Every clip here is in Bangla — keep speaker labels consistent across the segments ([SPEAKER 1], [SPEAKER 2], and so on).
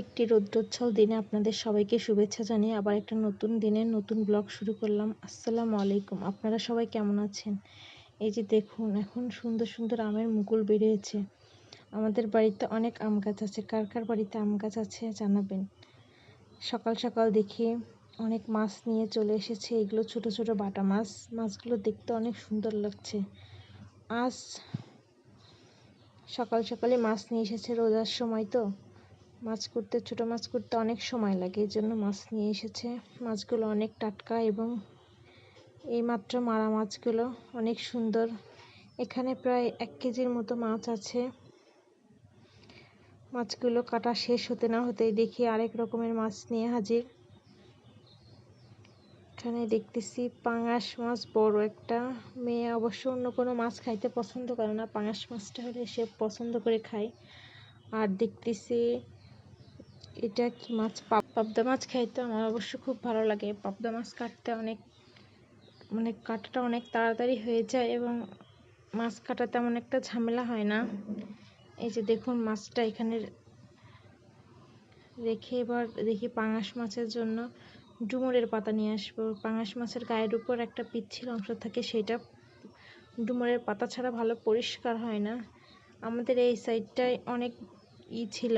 [SPEAKER 1] একটি রৌদ্রোজ্জ্বল দিনে আপনাদের সবাইকে শুভেচ্ছা জানিয়ে আবার একটা নতুন দিনের নতুন ব্লগ শুরু করলাম। আসসালামু আলাইকুম। আপনারা সবাই কেমন আছেন? এই যে দেখুন, এখন সুন্দর সুন্দর আমের মুকুল বেরিয়েছে। আমাদের বাড়িতে অনেক আম গাছ আছে। কার কার বাড়িতে আম গাছ আছে জানাবেন? সকাল সকাল দেখি অনেক মাছ নিয়ে চলে এসেছে। এগুলো ছোট ছোট বাটা মাছ। মাছগুলো দেখতে অনেক সুন্দর লাগছে। আজ সকাল সকালে মাছ নিয়ে এসেছে রোজার সময় তো। মাছ করতে, ছোটো মাছ করতে অনেক সময় লাগে। এই জন্য মাছ নিয়ে এসেছে। মাছগুলো অনেক টাটকা এবং এই মাত্র মারা মাছগুলো অনেক সুন্দর। এখানে প্রায় এক কেজির মতো মাছ আছে। মাছগুলো কাটা শেষ হতে না হতেই দেখি আরেক রকমের মাছ নিয়ে হাজির। এখানে দেখতেছি পাঙাশ মাছ বড় একটা। মেয়ে অবশ্য অন্য কোনো মাছ খাইতে পছন্দ করে না। পাঙাশ মাছটা হলে সে পছন্দ করে খায়। আর দেখতেছি এটা কি মাছ? পাবদা মাছ খাইতে আমার অবশ্য খুব ভালো লাগে। পাবদা মাছ কাটতে অনেক মানে কাটাটা অনেক তাড়াতাড়ি হয়ে যায় এবং মাছ কাটা তেমন একটা ঝামেলা হয় না। এই যে দেখুন মাছটা এখানে রেখে এবার দেখি পাঙাশ মাছের জন্য ডুমুরের পাতা নিয়ে আসব। পাঙাশ মাছের গায়ের উপর একটা পিচ্ছিল অংশ থাকে সেটা ডুমুরের পাতা ছাড়া ভালো পরিষ্কার হয় না। আমাদের এই সাইডটায় অনেক ই ছিল।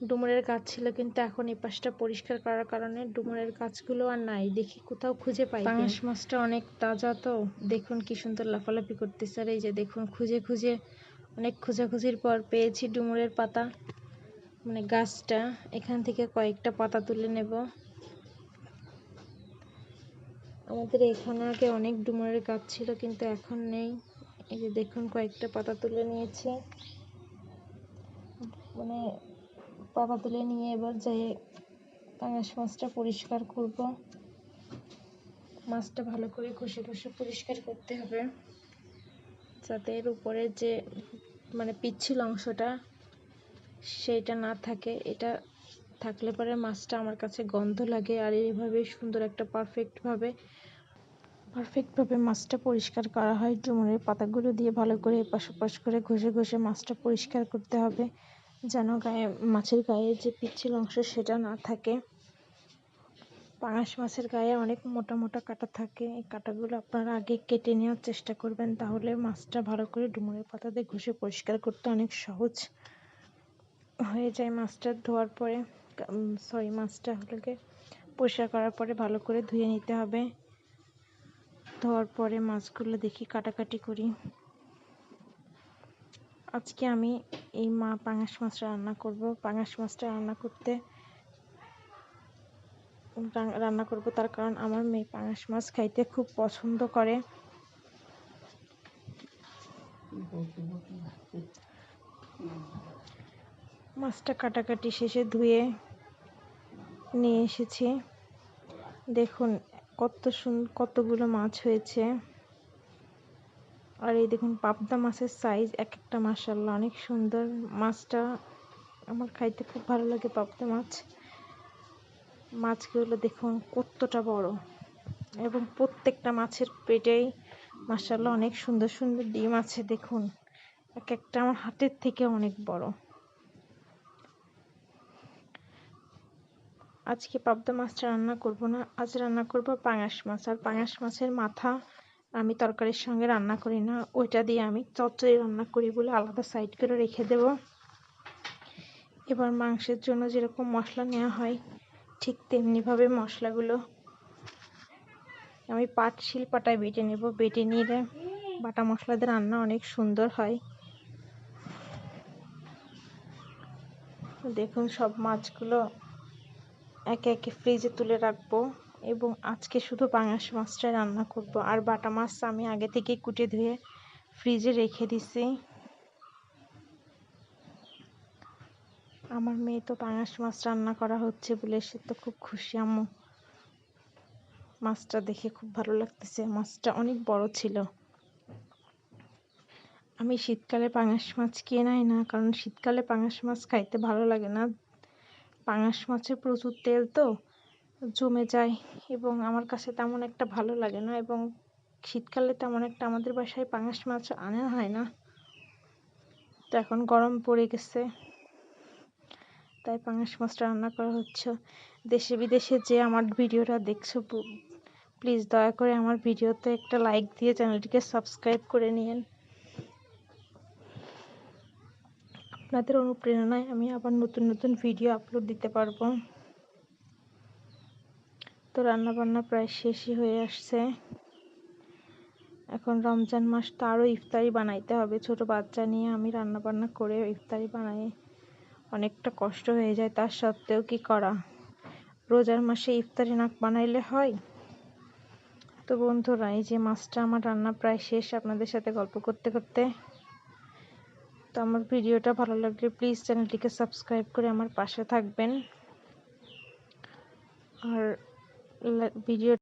[SPEAKER 1] ডুমুরের গাছ ছিল কিন্তু এখন এই পাশটা পরিষ্কার করার কারণে ডুমুরের গাছগুলো আর নাই। দেখি কোথাও খুঁজে পাই পাঙাশ মাছটা অনেক তাজা তো। দেখুন কি সুন্দর লাফালাফি করতেছে। আর এই যে দেখুন, খুঁজে খুঁজে অনেক খোঁজাখুঁজির পর পেয়েছি ডুমুরের পাতা। মানে গাছটা, এখান থেকে কয়েকটা পাতা তুলে নেব। আমাদের এখানে আগে অনেক ডুমুরের গাছ ছিল কিন্তু এখন নেই। এই যে দেখুন, কয়েকটা পাতা তুলে নিয়েছি। মানে পাতা তুলে নিয়ে এবার যাই, পাঙাশ মাছটা পরিষ্কার করব। মাছটা ভালো করে ঘষে ঘষে পরিষ্কার করতে হবে, যাতে এর উপরে যে মানে পিচ্ছিল অংশটা সেইটা না থাকে। এটা থাকলে পরে মাছটা আমার কাছে গন্ধ লাগে আর এইভাবে সুন্দর একটা পারফেক্টভাবে পারফেক্টভাবে মাছটা পরিষ্কার করা হয়। ডুমুরের পাতাগুলো দিয়ে ভালো করে এপাশ ওপাশ করে ঘষে ঘষে মাছটা পরিষ্কার করতে হবে। যেন গায়ে, মাছের গায়ে যে পিচ্ছিল অংশ সেটা না থাকে। পাঙাশ মাছের গায়ে অনেক মোটা মোটা কাটা থাকে। এই কাটাগুলো আপনারা আগে কেটে নেওয়ার চেষ্টা করবেন, তাহলে মাছটা ভালো করে ডুমুরের পাতা দিয়ে ঘষে পরিষ্কার করতে অনেক সহজ হয়ে যায় মাছটা ধোয়ার পরে। সরি, মাছটা হলে পরিষ্কার করার পরে ভালো করে ধুয়ে নিতে হবে। ধোয়ার পরে মাছগুলো দেখি কাটাকাটি করি। আজকে আমি এই মা পাঙাশ মাছটা রান্না করব। পাঙাশ মাছটা রান্না করতে রান্না করব তার কারণ আমার মেয়ে পাঙাশ মাছ খাইতে খুব পছন্দ করে। মাছটা কাটাকাটি শেষে ধুয়ে নিয়ে এসেছি। দেখুন কত সুন্দর কতগুলো মাছ হয়েছে। আর এই দেখুন, পাবদা মাছের সাইজ এক একটা মাসাল্লাহ অনেক সুন্দর। মাছটা আমার খাইতে খুব ভালো লাগে পাবদা মাছ। মাছগুলো দেখুন কতটা বড়। এবং প্রত্যেকটা মাছের পেটেই মাসাল্লাহ অনেক সুন্দর সুন্দর ডিম আছে, দেখুন। এক একটা আমার হাতের থেকে অনেক বড়। আজকে পাবদা মাছটা রান্না করব না, আজ রান্না করব পাঙাশ মাছ। আর পাঙাশ মাছের মাথা আমি তরকারির সঙ্গে রান্না করি না। ওইটা দিয়ে আমি চচ্চড়ি রান্না করি বলে আলাদা সাইড করে রেখে দেব। এবার মাংসের জন্য যেরকম মশলা নেওয়া হয়, ঠিক তেমনিভাবে মশলাগুলো আমি পাট শিল পাটায় বেটে নেব। বেটে নিলে বাটা মশলাদের রান্না অনেক সুন্দর হয়। দেখুন সব মাছগুলো একে একে ফ্রিজে তুলে রাখব। এবং আজকে শুধু পাঙাশ মাছটা রান্না করব। আর বাটা মাছ আমি আগে থেকে কুটে ধুয়ে ফ্রিজে রেখে দিছি। আমার মেয়ে তো পাঙাশ মাছ রান্না করা হচ্ছে বলে সে তো খুব খুশি, আম্মু। মাছটা দেখে খুব ভালো লাগতেছে। মাছটা অনেক বড় ছিল। আমি শীতকালে পাঙাশ মাছ কেনাই না, কারণ শীতকালে পাঙাশ মাছ খাইতে ভালো লাগে না। পাঙাশ মাছে প্রচুর তেল তো জমে যায় এবং আমার কাছে তেমন একটা ভালো লাগে না এবং শীতকালে তেমন একটা আমাদের বাসায় পাঙাশ মাছ আনা হয় না। তো এখন গরম পড়ে গেছে। তাই পাঙাশ মাছটা রান্না করা হচ্ছে। দেশে বিদেশে যে আমার ভিডিওটা দেখছ প্লিজ দয়া করে আমার ভিডিওতে একটা লাইক দিয়ে চ্যানেলটিকে সাবস্ক্রাইব করে নিন আপনাদের অনুপ্রেরণায় আমি আবার নতুন নতুন ভিডিও আপলোড দিতে পারব। তো রান্না বান্না প্রায় শেষই হয়ে আসছে। এখন রমজান মাস তো আরও ইফতারি বানাইতে হবে। ছোট বাচ্চা নিয়ে আমি রান্না বান্না করে ইফতারি বানাই। অনেকটা কষ্ট হয়ে যায়, তার সত্ত্বেও কি করা? রোজার মাসে ইফতারি না বানাইলে হয়? তো বন্ধুরা, এই যে মাছটা আমার রান্না প্রায় শেষ, আপনাদের সাথে গল্প করতে করতে। তো আমার ভিডিওটা ভালো লাগলে প্লিজ চ্যানেলটিকে সাবস্ক্রাইব করে আমার পাশে থাকবেন। আর ভিডিও